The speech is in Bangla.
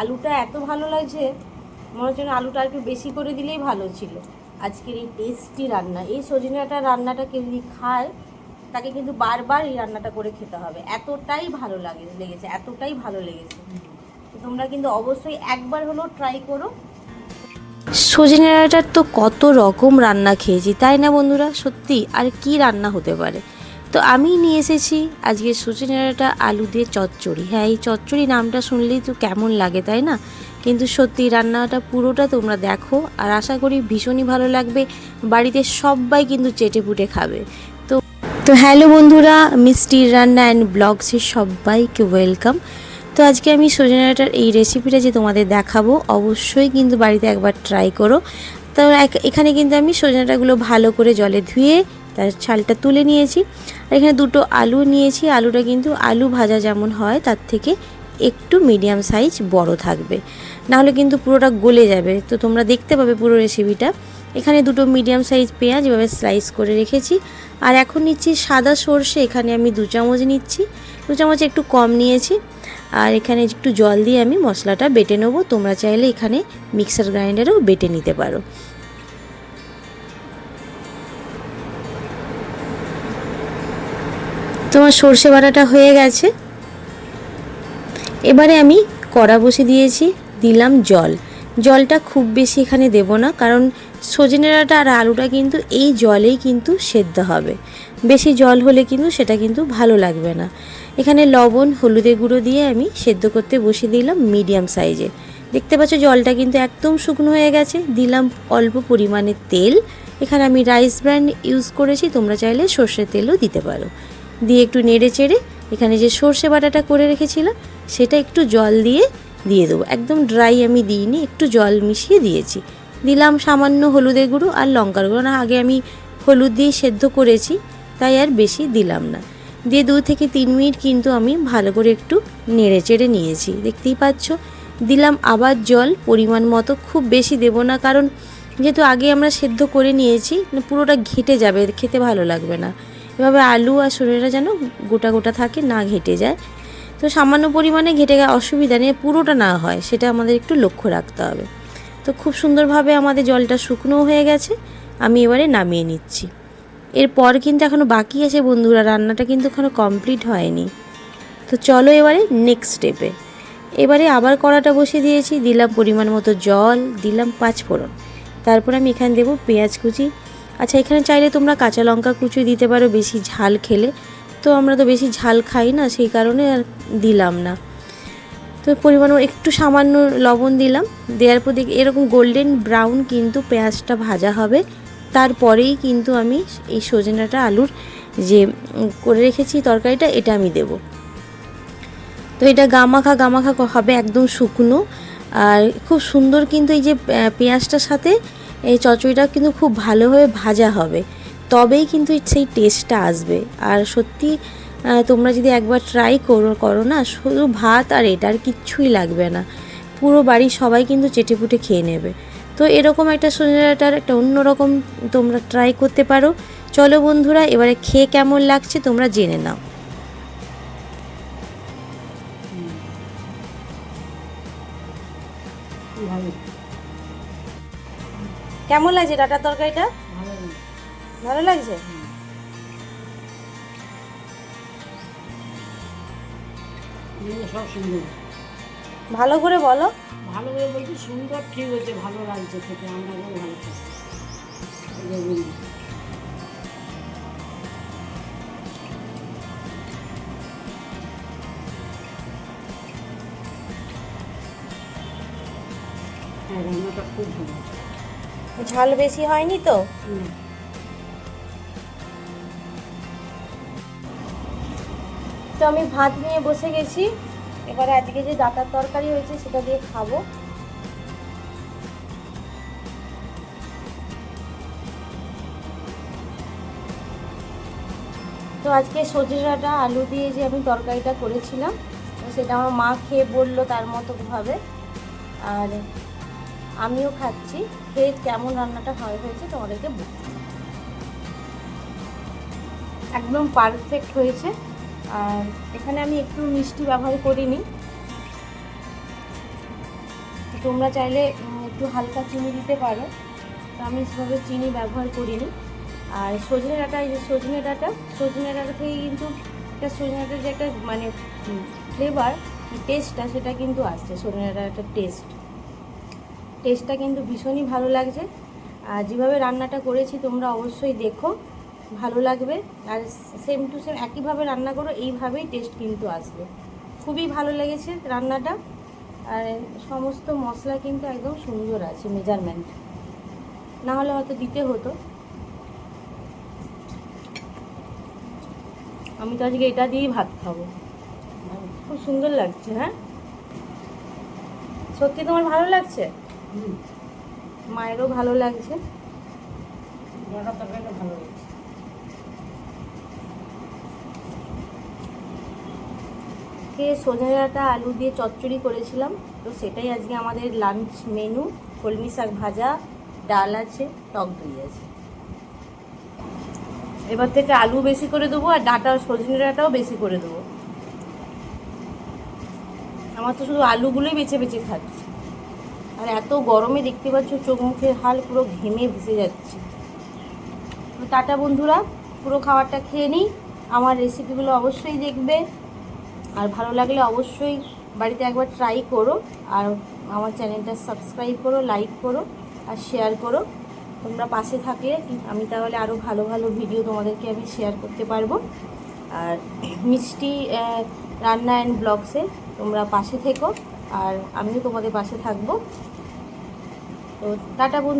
আলুটা এত ভালো লাগছে, মনে হচ্ছে আলুটা আর একটু বেশি করে দিলেই ভালো ছিল। আজকের এই টেস্টি রান্না, এই সজনেটা রান্নাটা কেউ যদি খায়, তাকে কিন্তু বারবার এই রান্নাটা করে খেতে হবে। এতটাই ভালো লাগে, লেগেছে, এতটাই ভালো লেগেছে। তোমরা কিন্তু অবশ্যই একবার হলেও ট্রাই করো। সজনে ডাঁটার তো কত রকম রান্না খেয়েছি, তাই না বন্ধুরা? সত্যি, আর কি রান্না হতে পারে? তো আমি নিয়ে এসেছি। আজকে ডাঁটা আলু দিয়ে চচ্চড়ি। হ্যাঁ এই চচ্চড়ি নামটা শুনলেই তো কেমন লাগে, তাই না? কিন্তু সত্যি রান্নাটা পুরোটা তোমরা দেখো আর আশা করি ভীষণই ভালো লাগবে। বাড়িতে সবাই কিন্তু চেটে পুটে খাবে। তো তো হ্যালো বন্ধুরা মিষ্টির রান্না অ্যান্ড ব্লগসের সবাইকে ওয়েলকাম। তো আজকে আমি সজনে ডাঁটার এই রেসিপিটা যে তোমাদের দেখাবো, অবশ্যই কিন্তু বাড়িতে একবার ট্রাই করো। তো এখানে কিন্তু আমি সজনে ডাঁটাগুলো ভালো করে জলে ধুয়ে তার ছালটা তুলে নিয়েছি। আর এখানে দুটো আলু নিয়েছি। আলুটা কিন্তু আলু ভাজা যেমন হয়, তার থেকে একটু মিডিয়াম সাইজ বড় থাকবে। নাহলে কিন্তু পুরোটা গলে যাবে। তো তোমরা দেখতে পাবে পুরো রেসিপিটা এখানে দুটো মিডিয়াম সাইজ পেঁয়াজ এভাবে স্লাইস করে রেখেছি। আর এখন নিচ্ছি সাদা সর্ষে। এখানে আমি দু চামচ নিচ্ছি। দু চামচ একটু কম নিয়েছি। আর এখানে একটু জল দিয়ে আমি মশলাটা বেটে নেব। তোমরা চাইলে এখানে মিক্সার গ্রাইন্ডারেও বেটে নিতে পারো। তোমার সর্ষে বাটাটা হয়ে গেছে। এবারে আমি কড়া বসে দিয়েছি, দিলাম জল। জলটা খুব বেশি এখানে দেব না, কারণ সজনে ডাঁটা আর আলুটা কিন্তু এই জলেই কিন্তু সেদ্ধ হবে। বেশি জল হলে কিন্তু সেটা কিন্তু ভালো লাগবে না। এখানে লবণ, হলুদের গুঁড়ো দিয়ে আমি সেদ্ধ করতে বসিয়ে দিলাম মিডিয়াম সাইজে। দেখতে পাচ্ছ জলটা কিন্তু একদম শুকনো হয়ে গেছে। দিলাম অল্প পরিমাণে তেল। এখানে আমি রাইস ব্র্যান্ড ইউজ করেছি, তোমরা চাইলে সর্ষের তেলও দিতে পারো। দিয়ে একটু নেড়ে চেড়ে এখানে যে সর্ষে বাটাটা করে রেখেছিলাম, সেটা একটু জল দিয়ে দিয়ে দেবো। একদম ড্রাই আমি দিইনি, একটু জল মিশিয়ে দিয়েছি। দিলাম সামান্য হলুদের গুঁড়ো আর লঙ্কার গুঁড়ো। না, আগে আমি হলুদ দিয়ে সেদ্ধ করেছি, তাই আর বেশি দিলাম না। দিয়ে দু থেকে তিন মিনিট কিন্তু আমি ভালো করে একটু নেড়ে চেড়ে নিয়েছি। দেখতেই পাচ্ছ, দিলাম আবার জল, পরিমাণ মতো। খুব বেশি দেব না, কারণ যেহেতু আগে আমরা সেদ্ধ করে নিয়েছি, পুরোটা ঘেটে যাবে, খেতে ভালো লাগবে না। এভাবে আলু আর শরীরটা যেন গোটা গোটা থাকে, না ঘেটে যায়। তো সামান্য পরিমাণে ঘেটে গেলে অসুবিধা নেই, পুরোটা না হয়, সেটা আমাদের একটু লক্ষ্য রাখতে হবে। তো খুব সুন্দরভাবে আমাদের জলটা শুকনো হয়ে গেছে, আমি এবারে নামিয়ে নিচ্ছি। এরপর কিন্তু এখনও বাকি আছে বন্ধুরা, রান্নাটা কিন্তু এখনও কমপ্লিট হয়নি। তো চলো এবারে নেক্সট স্টেপে এবারে আবার কড়াটা বসিয়ে দিয়েছি, দিলাম পরিমাণ মতো জল, দিলাম পাঁচ ফোড়ন। তারপর আমি এখানে দেবো পেঁয়াজ কুচি আচ্ছা এখানে চাইলে তোমরা কাঁচা লঙ্কা কুচি দিতে পারো, বেশি ঝাল খেলে। তো আমরা তো বেশি ঝাল খাই না, সেই কারণে আর দিলাম না। তো পরিমাণ একটু সামান্য লবণ দিলাম। দেওয়ার পর দেখি, এরকম গোল্ডেন ব্রাউন কিন্তু পেঁয়াজটা ভাজা হবে। তারপরেই কিন্তু আমি এই সজনাটা আলুর যে করে রেখেছি তরকারিটা, এটা আমি দেব। তো এটা গামাখা গামাখা হবে একদম শুকনো। আর খুব সুন্দর কিন্তু এই যে পেঁয়াজটার সাথে এই চচড়িটা কিন্তু খুব ভালোভাবে ভাজা হবে। তবেই কিন্তু সেই টেস্টটা আসবে। আর সত্যি তোমরা যদি একবার ট্রাই করো করো না, শুধু ভাত আর এটা আর কিচ্ছুই লাগবে না। পুরো বাড়ির সবাই কিন্তু চেটেপুটে খেয়ে নেবে। তো এরকম একটা সোনাটার একটা অন্যরকম তোমরা ট্রাই করতে পারো। চলো বন্ধুরা, এবারে খেয়ে কেমন লাগছে তোমরা জেনে নাও। কেমন লাগছে ডাটা তরকারিটা? ভালো ভালো লাগছে? ভালো করে বলো। ভালো করে বলছি সুন্দর ঠিক হয়েছে ভালো লাগছে খেতে আমরাও ভালো হ্যাঁ রান্নাটা খুব ভালো ঝাল বেশি হয়নি তো? তো আমি ভাত নিয়ে বসে গেছি। এবারে আজকে যে ডাটার তরকারি হয়েছে সেটা দিয়ে খাব। তো আজকে সজনে ডাঁটা, আলু দিয়ে যে আমি তরকারিটা করেছিলাম, সেটা আমার মা খেয়ে বলল তার মতো ভাবে। আর আমিও খাচ্ছি। খেয়ে কেমন রান্নাটা হয় হয়েছে তোমাদেরকে একদম পারফেক্ট হয়েছে। আর এখানে আমি একটু মিষ্টি ব্যবহার করিনি। তোমরা চাইলে একটু হালকা চিনি দিতে পারো। তো আমি সেভাবে চিনি ব্যবহার করিনি। আর সজনে ডাঁটা, এই যে সজনে ডাঁটা সজনে ডাঁটা থেকে কিন্তু একটা সজনে ডাঁটার যে একটা মানে ফ্লেভার টেস্টটা সেটা কিন্তু আসছে সজনে ডাঁটার একটা টেস্ট টেস্টটা কিন্তু ভীষণই ভালো লাগছে। আর যেভাবে রান্নাটা করেছি, তোমরা অবশ্যই দেখো, ভালো লাগবে। আর সেম টু সেম একইভাবে রান্না করো, এইভাবেই টেস্ট কিন্তু আসবে। খুবই ভালো লেগেছে রান্নাটা। আর সমস্ত মশলা কিন্তু একদম সুন্দর আছে মেজারমেন্ট না হলে হয়তো দিতে হতো। আমি তো আজকে এটা দিয়েই ভাত খাব। খুব সুন্দর লাগছে হ্যাঁ? সত্যি তোমার ভালো লাগছে? মায়েরও ভালো লাগছে। ভালো লাগছে। কে সজনে ডাঁটা আলু দিয়ে চচ্চড়ি করেছিলাম তো সেটাই আজকে আমাদের লাঞ্চ মেনু কলমি শাক ভাজা ডাল আছে টক দই আছে। এবার থেকে আলু বেশি করে দেবো আর ডাঁটা সজনে ডাঁটাও বেশি করে দেবো। আমার তো শুধু আলুগুলোই বেছে বেছে খাচ্ছি। আর এত গরমে দেখতে পাচ্ছ চোখ মুখের হাল পুরো ঘেমে ভেসে যাচ্ছে। তো টাটা বন্ধুরা, পুরো খাবারটা খেয়ে নিই। আমার রেসিপিগুলো অবশ্যই দেখবে। আর ভালো লাগলে অবশ্যই বাড়িতে একবার ট্রাই করো। আর আমার চ্যানেলটা সাবস্ক্রাইব করো লাইক করো, আর শেয়ার করো। তোমরা পাশে থাকলে আমি তাহলে আরও ভালো ভালো ভিডিও তোমাদেরকে আমি শেয়ার করতে পারব। আর মিষ্টি রান্না অ্যান্ড ব্লগসে তোমরা পাশে থেকো। আর আমিও তোমাদের পাশে থাকব। তো টাটা বন্ধু।